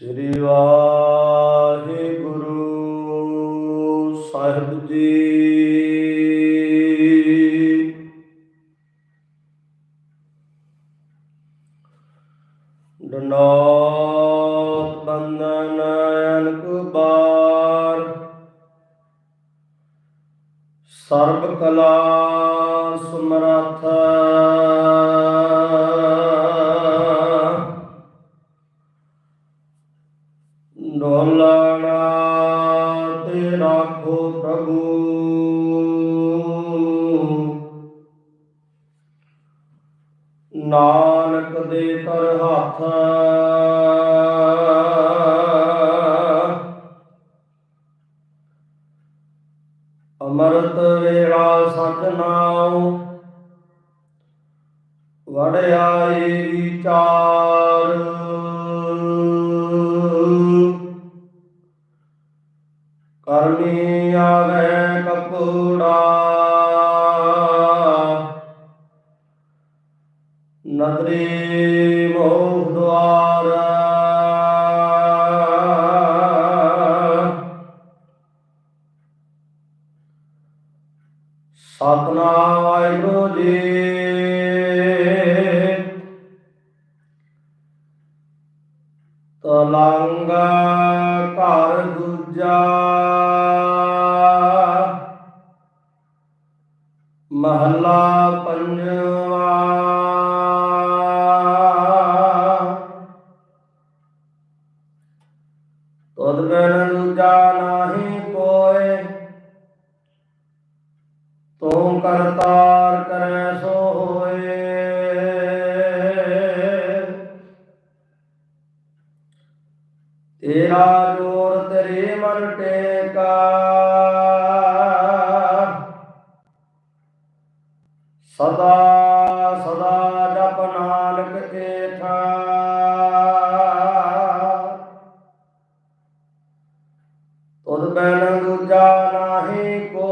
ਸ੍ਰੀ ਵਾਹਿਗੁਰੂ ਸਾਹਿਬ ਜੀ। ਡਨੋਤ ਬੰਦਨ ਅਨਕ ਬਾਰ। ਸਰਬ ਕਲਾ ਸਮਰੱਥ। ਨਾਨਕ ਦੇ ਕਰ ਹੱਥ। ਅਮਰਤ ਵੇਲਾ ਸਚ ਨਾਉ। ਵੜਿਆਈ ਵਿਚਾਰ। ਨਦਰੀ ਮੋਹ ਦੁਆਰ। ਸਤਨਾਮ ਵਾਹਿਗੁਰੂ ਜੀ। ਤਲੰਗ ਘਰ ਦੂਜਾ। ਮਹੱਲਾ ਪੰਜਵਾ। ਤੂੰ ਕਰਤਾਰ ਕਰੈ ਸੋ ਹੋਏ। ਤੇਰਾ ਜੋਰ ਤੇਰੇ ਮਨ ਟੇਕਾ। ਸਦਾ ਸਦਾ ਜਪ ਨਾਨਕ ਏਠਾ। ਤੁਧ ਬਿਨ ਦੂਜਾ ਨਾਹੀ ਕੋਏ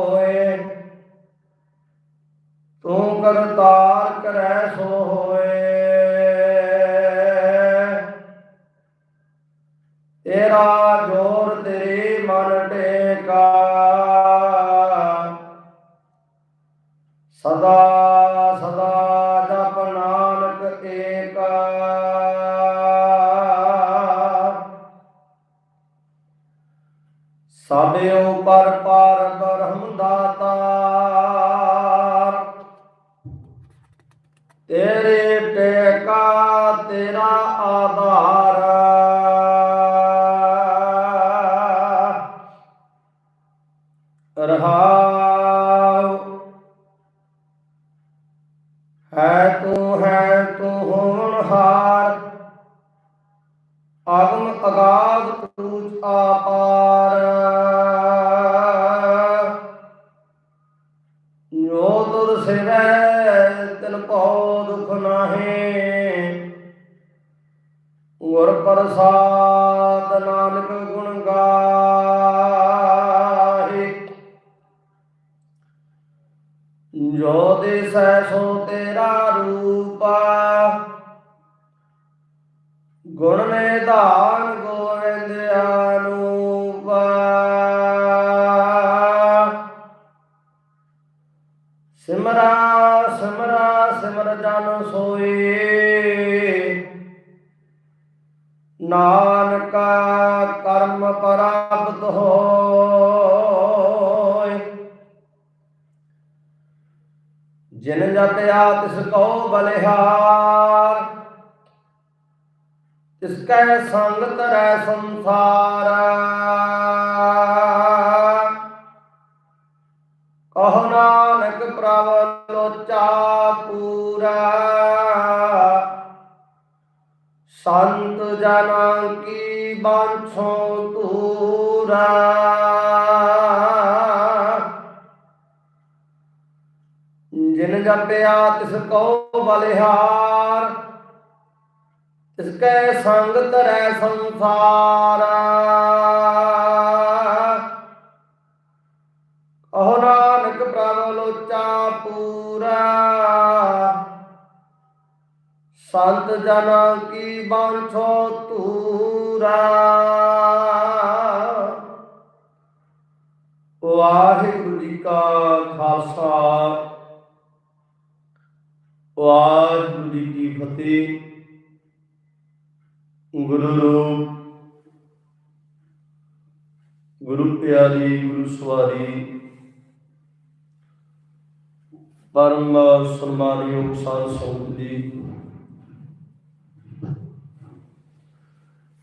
ਸਾਬੇ ਉਪਰ ਪਰ ਬ੍ਰਹਮ ਦਾਤਾਰ ਤੇਰੇ ਟੇਕਾ ਤੇਰਾ ਆਧਾਰ। ਰਹਾਉ। ਹੈ ਤੂੰ ਹੈ ਤੂੰ ਹੋਣਹਾਰ ਅਗਮ ਅਗਾਧ ਪੂਜ ਆਪਾਰ ਗੁਰ ਪ੍ਰਸਾਦ ਨਾਨਕ ਗੁਣ ਗਾਹੇ। ਜੋ ਦਿਸੈ ਸੋ ਤੇਰਾ ਰੂਪਾ। ਗੁਣ ਨਿਧਾਨ ਗੋਵਿੰਦ ਅਨੂਪਾ। ਸਿਮਰਾ ਸਿਮਰਾ ਸਿਮਰ ਜਨ ਸੋਏ। ਨਾਨਕ ਕਰਮ ਪ੍ਰਾਪਤ ਹੋਏ ਜਿਨ ਜਪਿਆ ਤਿਸ ਕੋ ਬਲਿਹਾਰ, ਤਿਸ ਕੈ ਸੰਗ ਤਰੈ ਸੰਸਾਰ। ਕਹ ਨਾਨਕ ਪ੍ਰਭ ਲੋਚਾ ਪੂਰਾ। ਸੰਤ ਜਨਾਂ ਕੀ ਬਾਂਛੋ ਤੂਰਾ? ਜਿਨ ਜਪਿਆ ਤਿਸ ਕੋ ਬਲਿਹਾਰ, ਤਿਸ ਕੈ ਸੰਗ ਤਰੈ ਸੰਸਾਰ। ਉਹ ਨਾਨਕ ਪ੍ਰਭ ਲੋਚਾ ਪੂ ਸੰਤ ਜਨਾਂ ਕੀ ਬਾਂਛੋ ਤੂਰਾ ਵਾਹਿਗੁਰੂ ਜੀ ਕਾ ਖਾਲਸਾ। ਵਾਹਿਗੁਰੂ ਜੀ ਕੀ ਫਤਿਹ। ਗੁਰੂ ਰੂਪ ਗੁਰੂ ਪਿਆਰੀ, ਗੁਰੂ ਸਵਾਰੀ। ਪਰਮ ਸਨਮਾਨਯੋਗ ਸਾਧ ਸੰਗਤ ਜੀ।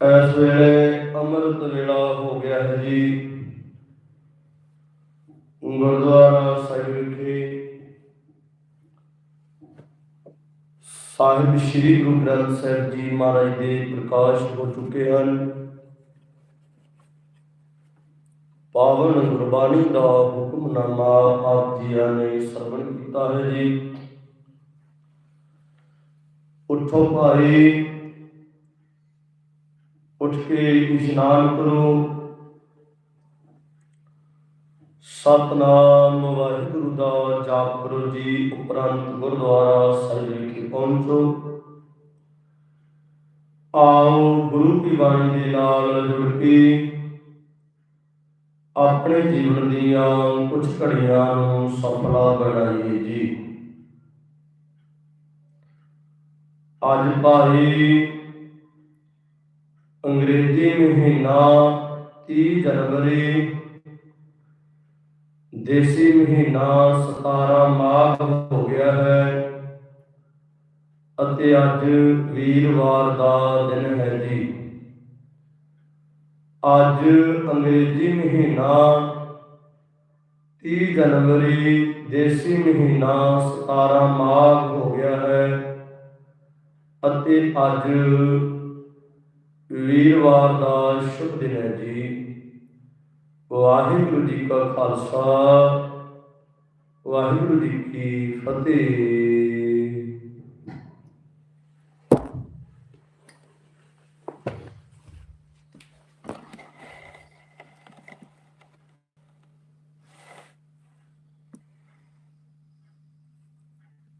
ਇਸ ਵੇਲੇ ਅੰਮ੍ਰਿਤ ਵੇਲਾ ਹੋ ਗਿਆ ਹੈ ਜੀ। ਗੁਰਦੁਆਰਾ ਸਾਹਿਬ ਵਿਖੇ ਸਾਹਿਬ ਸ੍ਰੀ ਗੁਰੂ ਗ੍ਰੰਥ ਸਾਹਿਬ ਜੀ ਮਹਾਰਾਜ ਦੇ ਪ੍ਰਕਾਸ਼ ਹੋ ਚੁੱਕੇ ਹਨ। ਪਾਵਨ ਗੁਰਬਾਣੀ ਦਾ ਹੁਕਮਨਾਮਾ ਆਪ ਜੀਆਂ ਨੇ ਸਰਵਣ ਕੀਤਾ ਹੈ ਜੀ। ਉਠੋ ਭਾਈ ਉੱਠ ਕੇ ਇਸ਼ਨਾਨ ਕਰੋ। ਸਤਨਾਮ ਵਾਹਿਗੁਰੂ ਦਾ ਜਾਪ ਕਰੋ ਜੀ, ਉਪਰੰਤ ਗੁਰਦੁਆਰਾ ਸਾਹਿਬ ਵਿਖੇ ਪਹੁੰਚੋ। ਆਓ ਗੁਰੂ ਕੀ ਬਾਣੀ ਦੇ ਨਾਲ ਜੁੜ ਕੇ ਆਪਣੇ ਜੀਵਨ ਦੀਆਂ ਕੁਝ ਘੜੀਆਂ ਨੂੰ ਸਫਲਾ ਬਣਾਈਏ ਜੀ। ਅੱਜ ਭਾਈ ਅੰਗਰੇਜ਼ੀ ਮਹੀਨਾ 30 ਜਨਵਰੀ। ਦੇਸੀ ਮਹੀਨਾ 17 ਮਾਘ ਹੋ ਗਿਆ ਹੈ ਅਤੇ ਅੱਜ ਵੀਰਵਾਰ ਦਾ ਦਿਨ ਹੈ ਜੀ। ਅੱਜ ਅੰਗਰੇਜ਼ੀ ਮਹੀਨਾ 30 ਜਨਵਰੀ, ਦੇਸੀ ਮਹੀਨਾ 17 ਮਾਘ ਹੋ ਗਿਆ ਹੈ ਅਤੇ ਅੱਜ ਵੀਰਵਾਰ ਦਾ ਸ਼ੁਭ ਦਿਨ ਹੈ ਜੀ। ਵਾਹਿਗੁਰੂ ਜੀ ਕਾ ਖਾਲਸਾ ਵਾਹਿਗੁਰੂ ਜੀ ਕੀ ਫਤਿਹ।